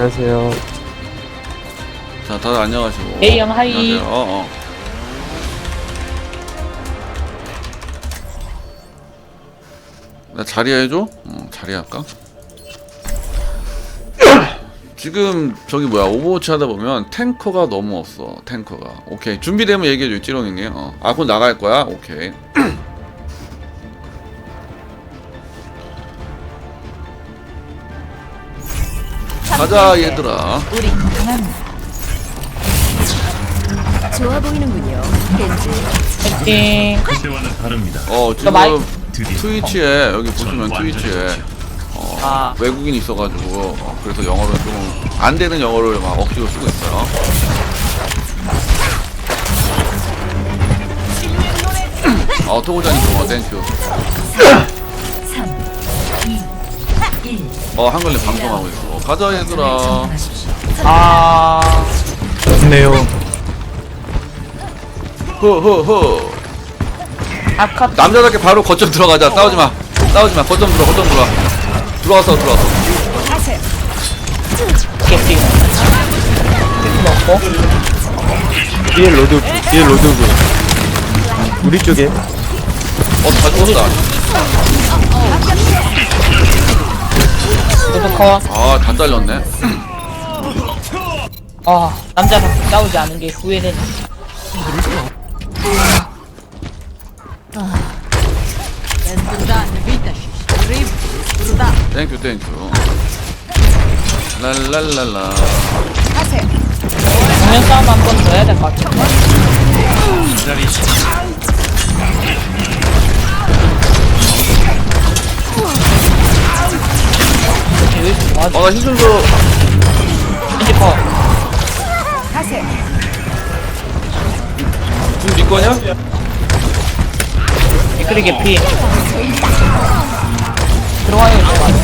안녕하세요. 자, 다들 안녕하시고. 에이, 형, 하이. 안녕하세요. 어, 어. 나 자리 해줘? 어, 자리 할까? 지금 저기 뭐야 오버워치 하다 보면 탱커가 너무 없어 탱커가 오케이 준비되면 얘기해줘 찌롱이님 어. 아 그럼 나갈 거야? 오케이 가자 얘들아 우리 강합니다. 좋아 보이는군요. 겐지. 파이팅. 그때와는 다릅니다. 어 지금 마이- 드디어 트위치에 여기 보시면 트위치에 어, 아. 외국인 있어가지고 어, 그래서 영어를 좀안 되는 영어를 막 억지로 쓰고 있어요. 어 토고자님 고마워 땡큐. 어 한글님 방송하고 있어. 가자 얘들아. 아. 좋네요. 허허허. 아카. 남자답게 바로 거점 들어가자. 싸우지 마. 싸우지 마. 거점 들어. 거점 들어. 들어왔어 들어왔어. 개피. 개피 먹고. 뒤에 로드, 뒤에 로드부. 우리 쪽에. 어 다 죽었다. 로드 컷. 아 다 잘렸네. 아, 남자랑 싸우지 않은 게 후회되네. 땡큐 땡큐. 랄랄랄라. 정면 싸움 한 번 더 해야 될 것 같은 왜 이렇게 좋아하지? 아나 힘좀 줘. 이제 컷. 지금 네 거냐? 미끄리 개피. 들어와요, 이제.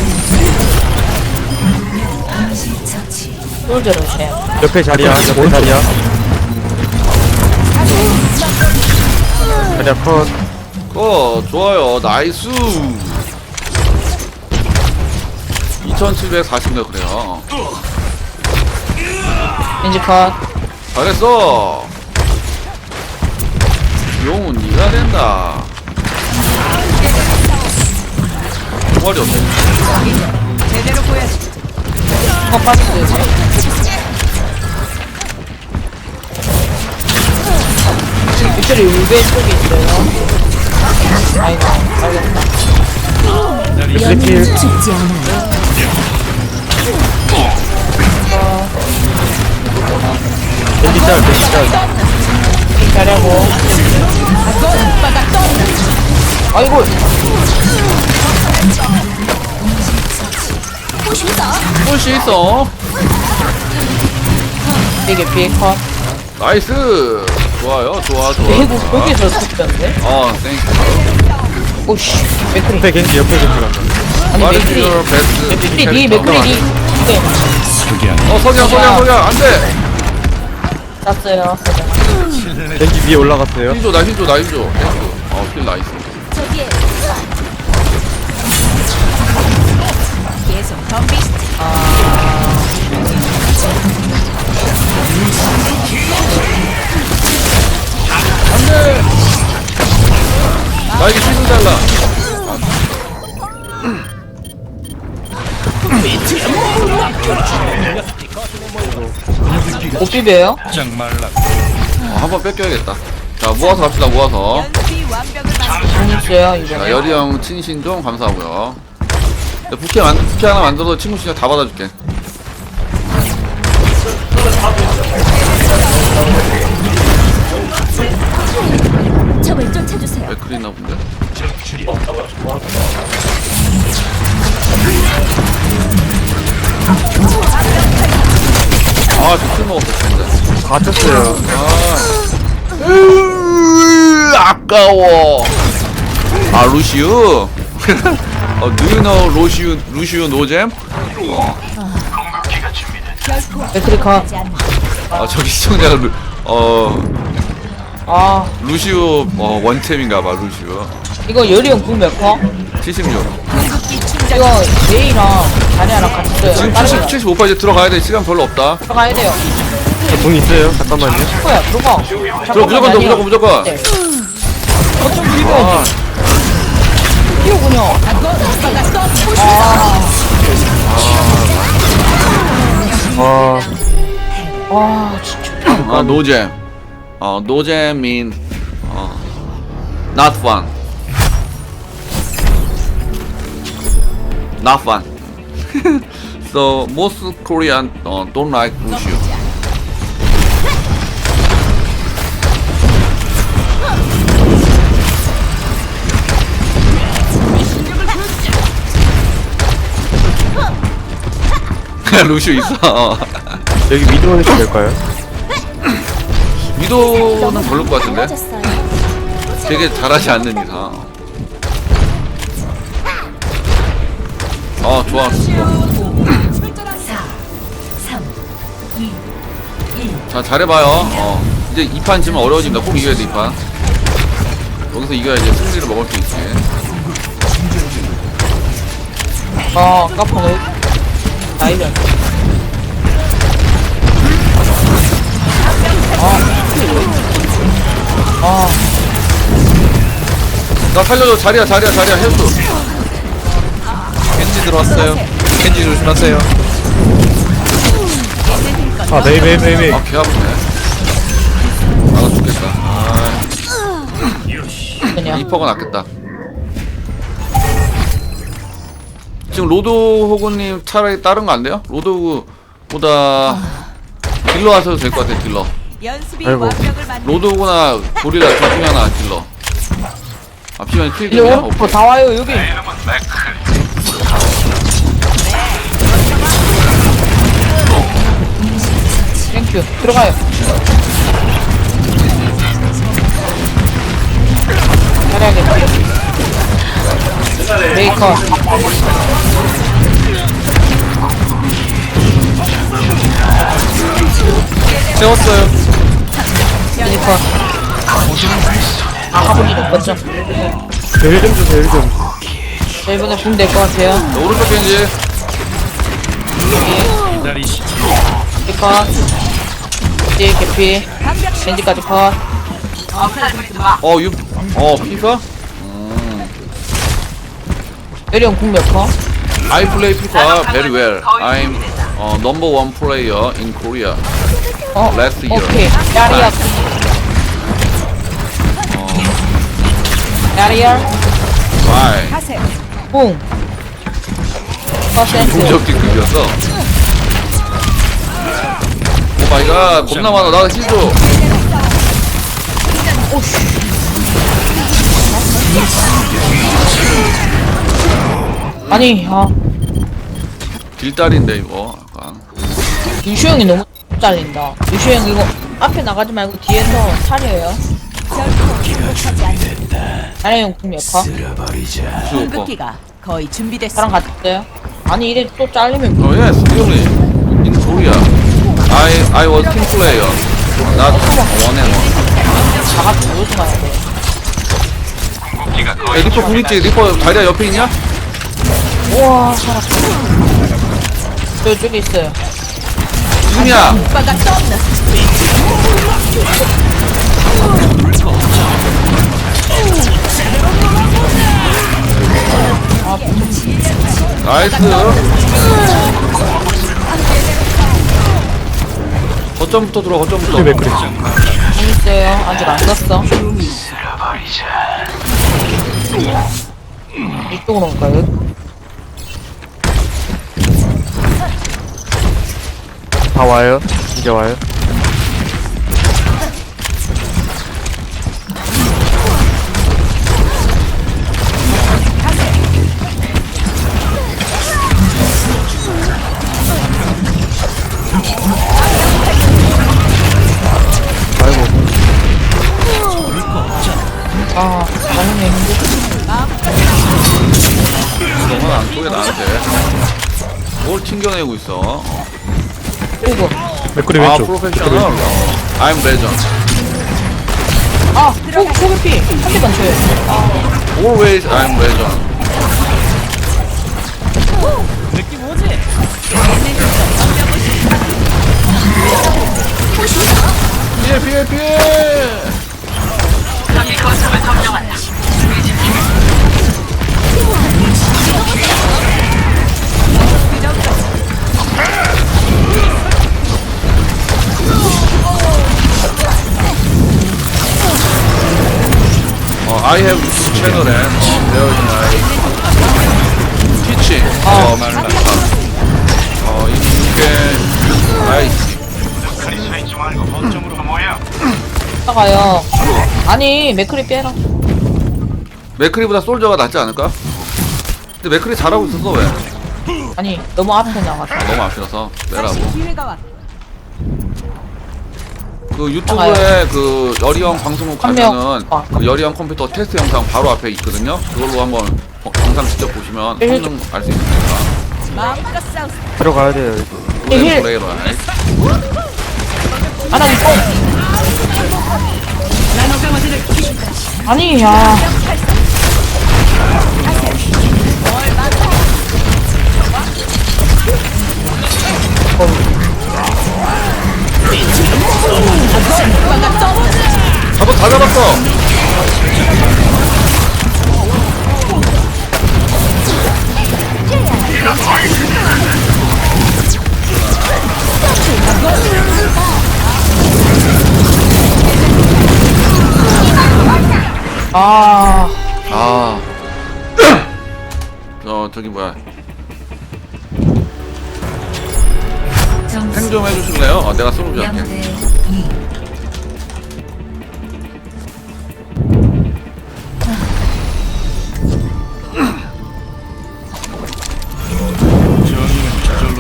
솔저로. 옆에 자리야, 옆에 자리야. 자리야 컷. 어 좋아요 나이스 2740명 그래요 인지 컷. 잘했어 용은 니가 된다 머리 없네 컷 빠졌어요, 이제. 미끄리 울베 쪽에 있어요. 아이고, 알겠다. 죽지 않아요. 벤지 짤, 벤지 짤. 잘하고. 아이고. 푸시 있어 되게 비컷. 나이스 좋아요 좋아 좋아 대구 좋아. 거기서 죽던데? 어 땡큐 오씨, 맥크리. 옆에 겐지, 옆에 겐지 간다. 아니, 맥크리. 맥크리, 니? 맥크리, 니. 네, 어 석양 석양 석양 안돼 땄어요. 겐지 위에 올라갔어요. 힘줘 나 힘줘 나 힘줘 땡큐 어킬 나이스 계속 덤비. 나에게 힘을 달라 못 비벼요? 장 말라. 어, 한번 뺏겨야겠다 자 모아서 갑시다 모아서 자, 이번에. 여리 형 친신 좀 감사하고요. 자, 부캐 만 부캐 하나 만들어서 친구 신청 다 받아줄게. 적을 쫓아주세요. 왜 그리나 본데? 아, 저술 먹었을 텐데. 갇혔어요. 으, 아까워. 아, 루시우. 어, do you know 루시우 루시우 노잼? 컷. 아, 저기 시청자가 루, 어 아, 루시우 어, 원템인가봐 루시우. 이거 열이 형 구몇 컷? 76. 이거 메이랑 자네랑 같이 써요. 지금 다른 70, 거야. 75% 이제 들어가야 돼. 시간 별로 없다. 들어가야 돼요. 돈 있어요? 잠깐만요. 뭐야 들어가. 들어 무조건 더 무조건 무조건. 네. 어쩜 비벼. 비벼군요. 와, 와 진짜. 어, 노잼. 어, 노잼 mean 어, not fun. Not fun. so most Korean uh, don't like Lucio. 루시오 있어. 어. 여기 미드만 해도 될까요? 위도는 별로일 것 같은데? 되게 잘하지 않는 이상. 아, 좋아. 4, 3, 2, 1. 자, 잘해봐요. 어. 이제 2판 지면 어려워집니다. 꼭 이겨야 돼, 2판. 여기서 이겨야 이제 승리를 먹을 수 있지. 아 까파노. 나이를. 아. 나 살려줘. 자리야, 자리야, 자리야. 헬스. 들어왔어요. 겐지 조심하세요. 아, 메이, 메이, 메이, 메이. 아, 개 아프네. 나가 죽겠다. 아, 그냥. 리퍼가 낫겠다. 지금 로드 호구님 차라리 다른 거 안 돼요? 로드 호구보다 딜러 하셔도 될 것 같아, 딜러. 연습이 아이고. 완벽을 만든 로드 호구나 고릴라 둘 중에 하나 딜러. 아, 피면 이제 킬이야? 오른쪽 다 와요 여기. 땡큐 들어가요. 잘해야겠다. 메이커. 채웠어요. 메이커. 아 화분이 높았죠. 힐좀 주세요, 힐 좀. 자 이번에 보면 될것 같아요. 자, 오른쪽 겐지. 메이커. 뒤에 개피. 겐지까지 컷. 어, 유, 어, 피파? 여리형 궁몇 컷? I play FIFA very well. I'm uh, number one player in Korea. 어, Last year. 오케이. 야리야. 야리야. Why? 뿡. 퍼센트. 동접기급이었어. 오 마이 갓, 겁나 많아. 나 힐줘. 아니, 아, 딜달인데, 이거. 약간. 유슈 형이 너무 잘린다. 유슈 형 이거 앞에 나가지 말고 뒤에서 차려요. 오빠. 급기가 거의 준비됐어. 저랑 같이 어요 아니, 이래 또 잘리면 really. In Korea. I I was team player. Not one and one. 다 같이 모여서 가야 돼. 야, 리퍼 궁 있지? 리퍼 자리야 옆에 있냐? 우와, 살았어. 저 이쪽에 있어요. 지금이야. 나이스. 거점부터 들어 거점부터. 힐 맥크리. 공 있어요. 아직 안 썼어. 이쪽으로 올까요? 다 와요. 이제 와요. 챙겨내고 있어. 어. 오버. 아, 맥크리 왼쪽. 프로페셔널. I'm legend. 아, 호, 호그피. 한 대만 쳐야지. Always I'm legend. 느낌 뭐지? 피해 피해 피해. I have channel and there is my teaching. 어 말라 어, in you can I 나가요. 아니 맥크리 빼라. 맥크리보다 솔저가 낫지 않을까? 근데 맥크리 잘하고 있었어 왜? 아니 너무 앞에 나갔어. 너무 앞이라서 빼라고. 기회가 왔. 그 유튜브에 그 여리형 방송국 한 명. 가면은 아. 그 여리형 컴퓨터 테스트 영상 바로 앞에 있거든요. 그걸로 한번 어, 영상 직접 보시면 일- 성능 알 수 있으니까. 마음껏 싸우. 들어가야 돼요 이거 힐. 노래 노래 하나 있고. 아니 야.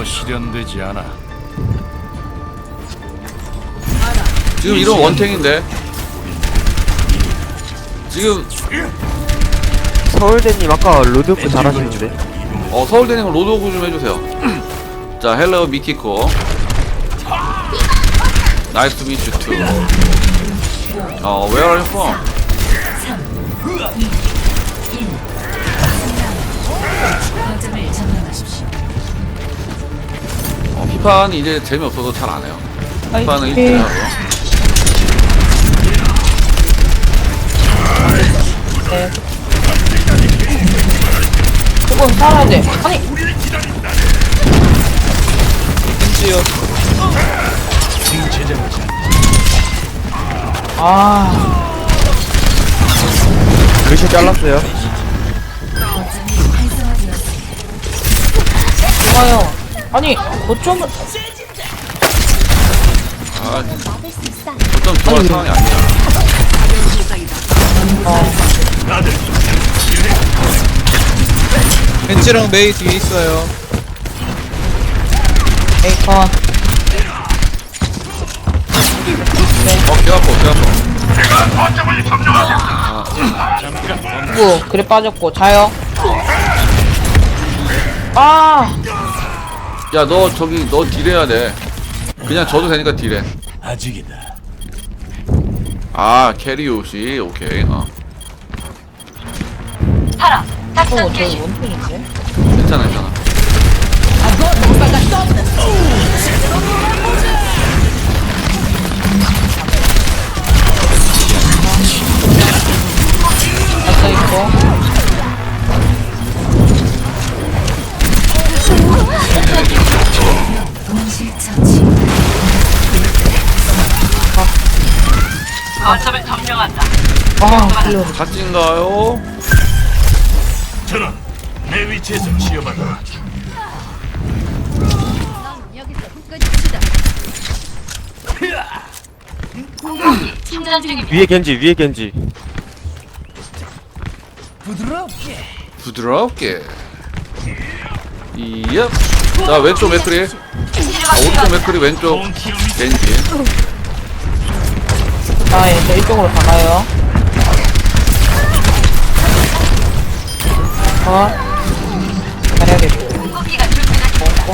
실현되지 않아. 지금 이런 원탱인데. 지금 서울대님 아까 로드오프 잘하시는데 어 서울대님 로드오그 좀 해주세요. 자 헬로 미키코. 나이스 투 미츠 투. 어 where are you from? 어, 피파는 이제 재미없어서 잘 안 해요. 피파는 아이, 1등 하고요. 네. 그건 살아야 돼. 아니 겐지요 아. 루시 잘랐어요. 좋아요. 아니 어쩌면 아, 어쩜 좋아할 상황이 아니야. 겐지랑 메이 뒤에 있어요 에이컨 어, 개 아파, 개 아파. 뭐 그래 빠졌고 자요. 아. 야, 너 저기 너 딜해야 돼. 그냥 져도 되니까 딜해. 아직이다. 아, 캐리옷이 오케이. 어, 어, 저 원통인데? 괜찮아, 괜찮아. 갔어 있고. 아. 같이인가요? 저는 내 위치에서 치유받아. 위에 겐지 위에 겐지 부드럽게. 이엽. 자, 왼쪽 맥크리. 아, 오른쪽 맥크리, 왼쪽 겐지. 아, 예, 저 이쪽으로 가나요? 어? 가야겠고. 먹고.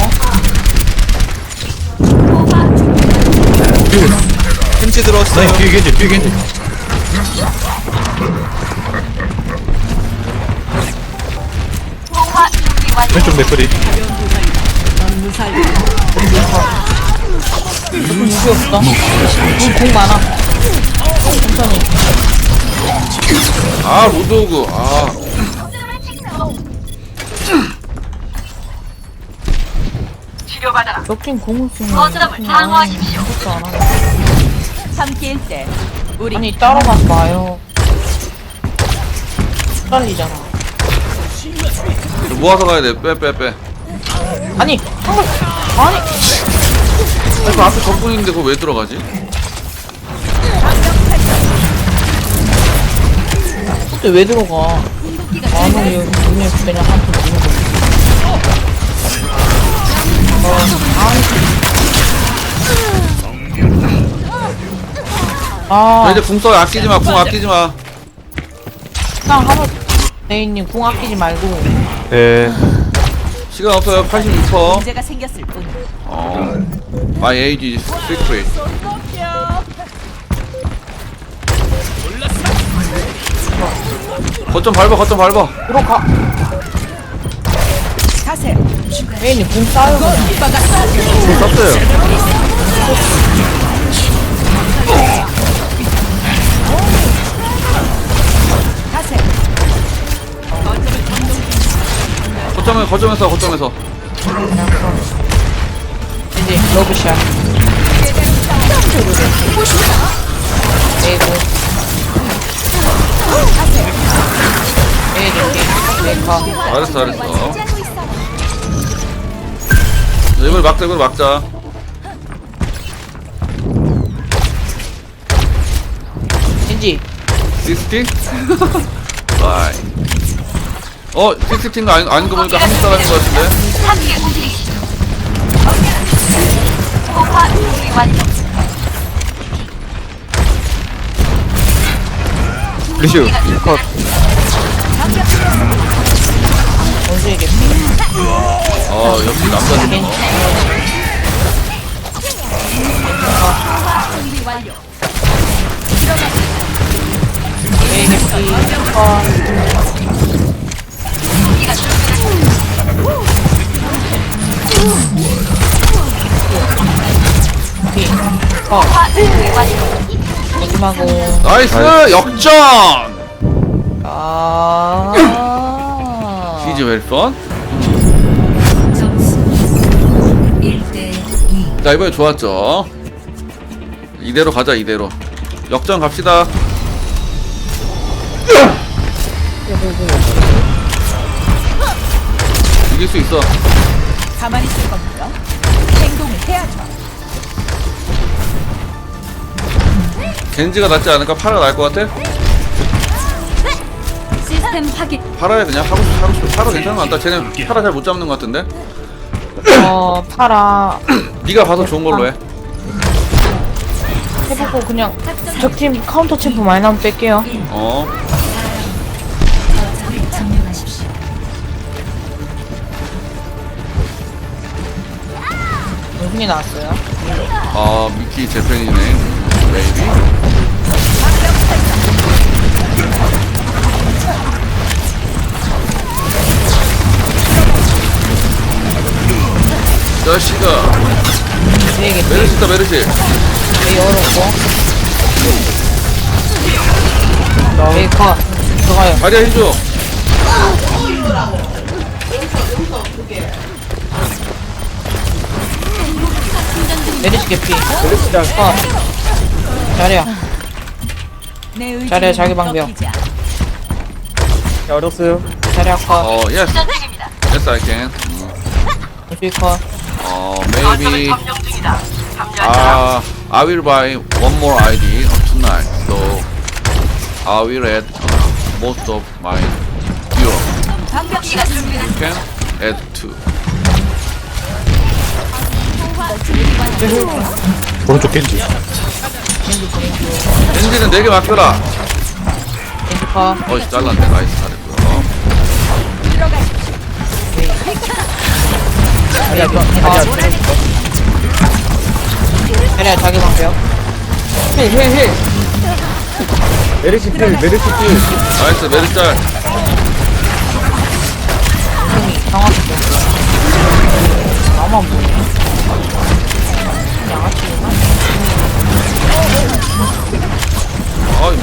겐지 들어왔어요 뒤에 겐지, 뒤에 겐지. 왼쪽 맥거리. 무기 없어? 공, 공 많아. 천천히. 아, 로드오그. 아, 적진 공을 쓰면. 거점을 방어하십시오. 안 하네. 함께일 때 우리 아니, 따라가지 마요. 잘리잖아. 모아서 가야 돼 빼 빼빼 아니, 한걸 아니, 아니 그 앞에 적군인데 그거 왜 들어가지? 그때 왜 들어가? 만원이 분명 그냥 한푼 주는 거. 아, 자, 이제 궁 써 아끼지 마 궁 아끼지 마 그냥 한번 레이님 궁 아끼지 말고 네. 시간 없어요 86% 문제가 생겼을 뿐. 어 My age is secret 거점 밟아 거점 밟아 들어가. 가세. 레이님 궁 싸요. 그냥. 좀 썼어요. 거점에 거점에서 거점에서 이제 러브샷. 에이고. 에이고, 메이커. 잘했어 잘했어 이걸 막자 이걸 막자 인지. 시스티? 와이 어 시스티인가 아닌, 아닌 거 보니까 한국 사람인 거 같은데 리슈 컷. 어 역시 어. 에이게 피. 어. 피. 어. 나이스 역전 아. 시즈 웰선 점수 1대 2. 자 이번에 좋았죠 이대로 가자 이대로 역전 갑시다 이길 수 있어 가만히 있을 겁니다. 행동을 해야죠. 겐지가 낫지 않을까? 파라 나을 것 같아? 시스템 확인. 파라야 그냥 하고 싶어 하고 싶어 파라 괜찮은 것 같다 쟤네 파라 잘 못 잡는 것 같은데 어, 파라. 네가 봐서 좋은 걸로 해 해보고 그냥 적팀 카운터 챔프 많이 나오면 뺄게요. 어. 무슨이 나왔어요? 아 미키 제 팬이네. 베이비. 자식아. 메르시다 메르시. 되게 어렵고. 메이커 들어가요. 다리야 해줘 내리시 개피. 어. 잘해요. 내 의지는 잘해, 자기 방벽. 않아. 어렸어요. 잘해 컷. 어 예스 예스 I can 무수이 컷. 어 maybe 아 I will buy one more ID tonight so I will add uh, most of my 준비됐 you can add two 오른쪽 겐지 엔진은 4개 맡겨라 컷. 어이 잘랐네 나이스 잘했고요 자리야 컷. 자리야 자기 방벽. 힐, 힐, 힐. 메르시 필, 메르시 필. 나이스 메르짤 형이 정확히. 나만 보네. 아이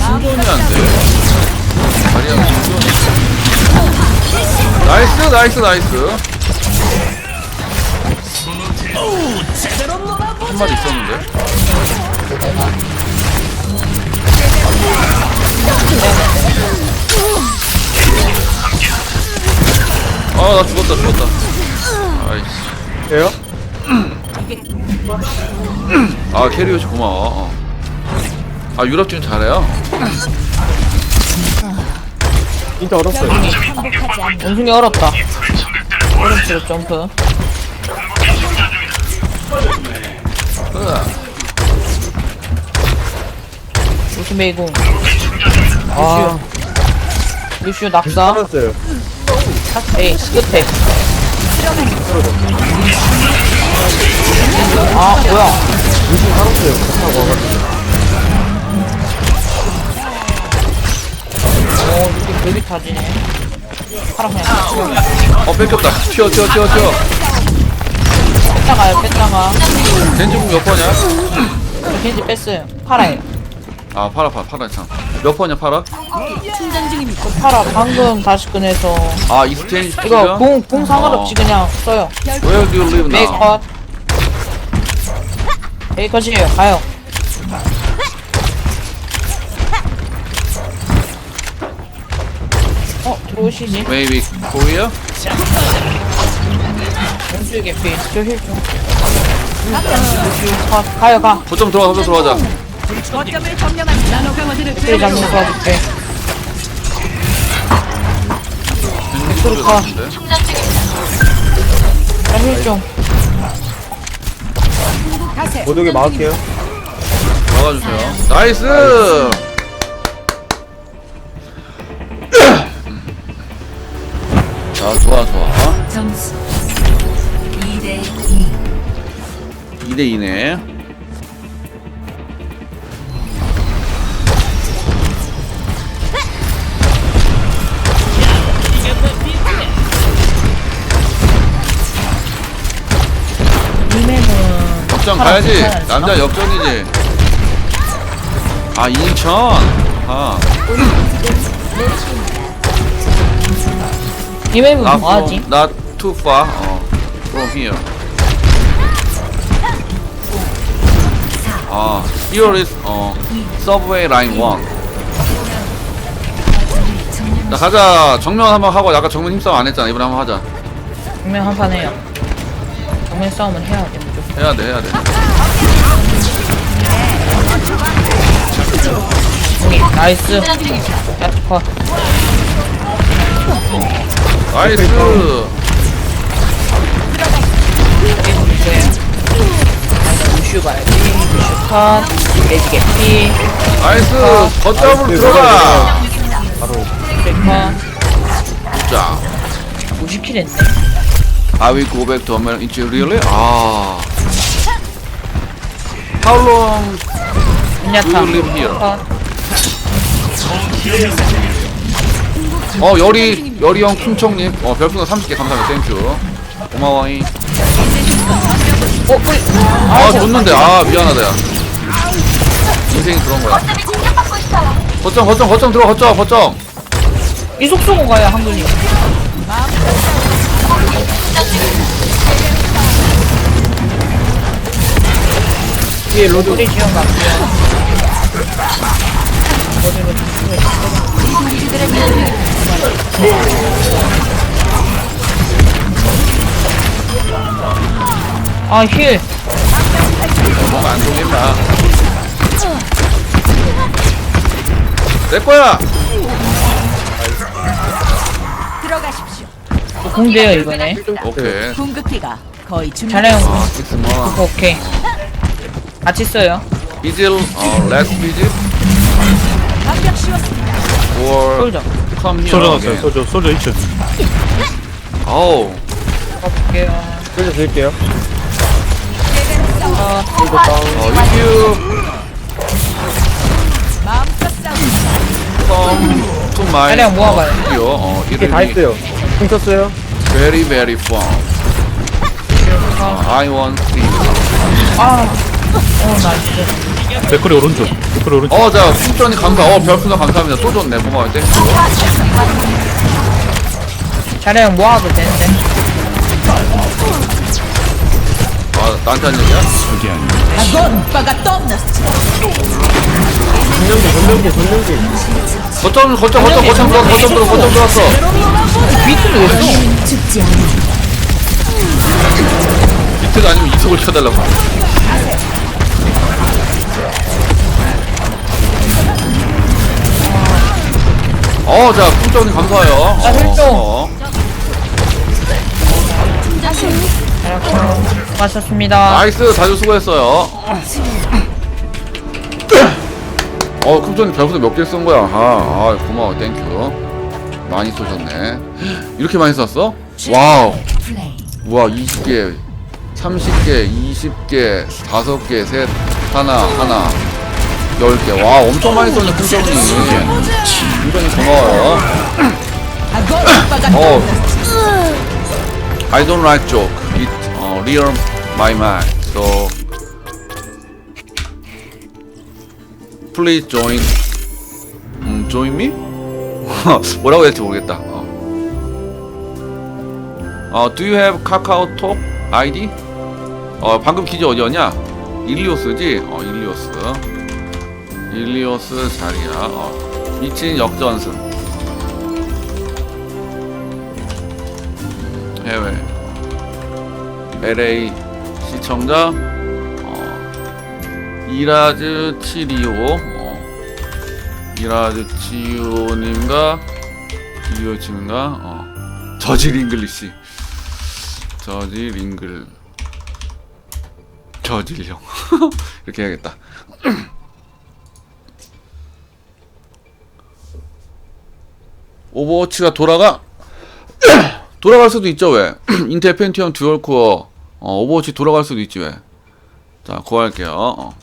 충전이 안돼 다리야 충전이 나이스 나이스 나이스 한 마리 있었는데 아, 나 죽었다, 죽었다. 아이씨. 돼요? 아, 캐리어시 고마워. 어. 아, 유럽 지금 잘해요. 진짜 어렵어요 원숭이 얼었다. 오른쪽 점프. 으아. 루시 메이공. 아. 루시오 낙사. 살았어요 에이, 끝에. 아, 뭐야. 무슨 살았어요 하고 와가지고 오, 이렇게 베비 타지네. 파라 그냥 쳐. 어, 뺏겼다. 튀어, 튀어, 튀어, 튀어. 뺐다가요, 뺐다가. 젠지국 몇 번이야? 겐지 뺐어요. 파라예요. 아, 팔아, 팔아, 팔아, 참. 몇 번이야, 팔아? 충전 중입니다. 그 파라 방금 다시 꺼내서. 아, 이스테인지 이거 공, 공 상관없이 그냥 써요. Where do you live now? 메이컷. 메이컷이에요. 가요. 어, 들어오시지. Maybe Korea? 원수의 개피. 저힐 좀. 가, 가요, 가. 거점 들어가, 거점 들어가자. 거점을 점령한 나노 강화들을 힐 잡는 거 도와줄게. 가. 들어갔는데. 나힐 좀. 못 오게 막을게요 막아주세요. 나이스! 자, 좋아, 좋아. 점수 2대 2. 2대 2네. 역전 가야지. 남자 역전이지. 아, 인천. 아, 님에는 not, 뭐하지? from- not too far. 어, from here. 아, here is 어, subway line 1. 자, 가자. 정면 한번 하고 아까 정면 힘싸움 안 했잖아. 이번에 한번 하자. 정면 한판 해요. 정면 싸움은 해야 돼, 무조건. 해야 돼, 해야 돼. 나이스. 컷. 나이스. 봐야지. 컷. 개피. 나이스. 거점으로 나이스. 들어가. 레 컷. 자, 50킬 했네. I will go back to America. It's really? 아. How long. Do you live here? 컷. 어 열이 열이 형 쿵청님. 어 별풍선 30개. 감사합니다. 땡큐 고마워잉 어, 뿌리. 아 줬는데. 아 미안하다 야. 인생이 그런 거야. 거점 거점 거점 들어 거점 거점. 이속 쏘고 가요, 한글이. 뒤에 로드 우리 지원 갈게요. 어디로 아, 힐. 뭔가 안 통했나 내 거야 들어가십시오. 공대요, 이번에. 오케이 궁극기가 거의 준비. 잘해요. 아 오케이. 같이 써요. 비질 어 레스 비질 완벽 씌웠습니다. or 솔져. come again. 났어요 소저 소저 2층 어우 볼게요. 그래서 드릴게요 어, 이거 다운 어 if 마음껏 싸우. you come to my 차량 모아봐요. 어, studio, 어 이게 다 이름이 했어요 총 쳤어요 very very fun 어, I want three 아. 어, 나이스. 맥거리 오른쪽 맥거리 오른쪽 어, 자, 충전이 감사. 어, 별풍선 감사합니다. 또 좋네. 고마워요. 땡큐. 차량 모아도 되는데. 아, 나한테 한 얘기야? 거점 거점 거점 거점 들어 거점 들어 거점 들어왔어 비트는 왜 써? 비트가 아니면 이속을 켜달라고 어자 꿈정님 감사해요 아, 힐종. 어, 어. 수고하셨습니다. 나이스 다들 수고했어요 어 꿈정님 별풍선 몇개 쓴 거야 아, 아 고마워 땡큐 많이 쏘셨네 이렇게 많이 쐈어? 와우 우와 20개 30개 20개 5개 셋 하나 하나 10개 와 엄청 많이 썼네 풍정님 굉장히 고마워요 어. I don't like joke it uh, real my mind so please join 음, join me? 뭐라고 해야 될지 모르겠다 어. 어, do you have 카카오톡 아이디? 어, 방금 기지 어디였냐? 일리오스지? 어, 일리오스. 일리오스 자리야. 어, 미친 역전승. 해외. LA 시청자. 어, 이라즈 치리오. 어, 이라즈 치오님과 이리오님과 어, 저질 잉글리시. 저질 잉글. 저질형. 이렇게 해야겠다. 오버워치가 돌아가 돌아갈 수도 있죠 왜 인텔 펜티엄 듀얼코어 어, 오버워치 돌아갈 수도 있지 왜 자 구할게요 어.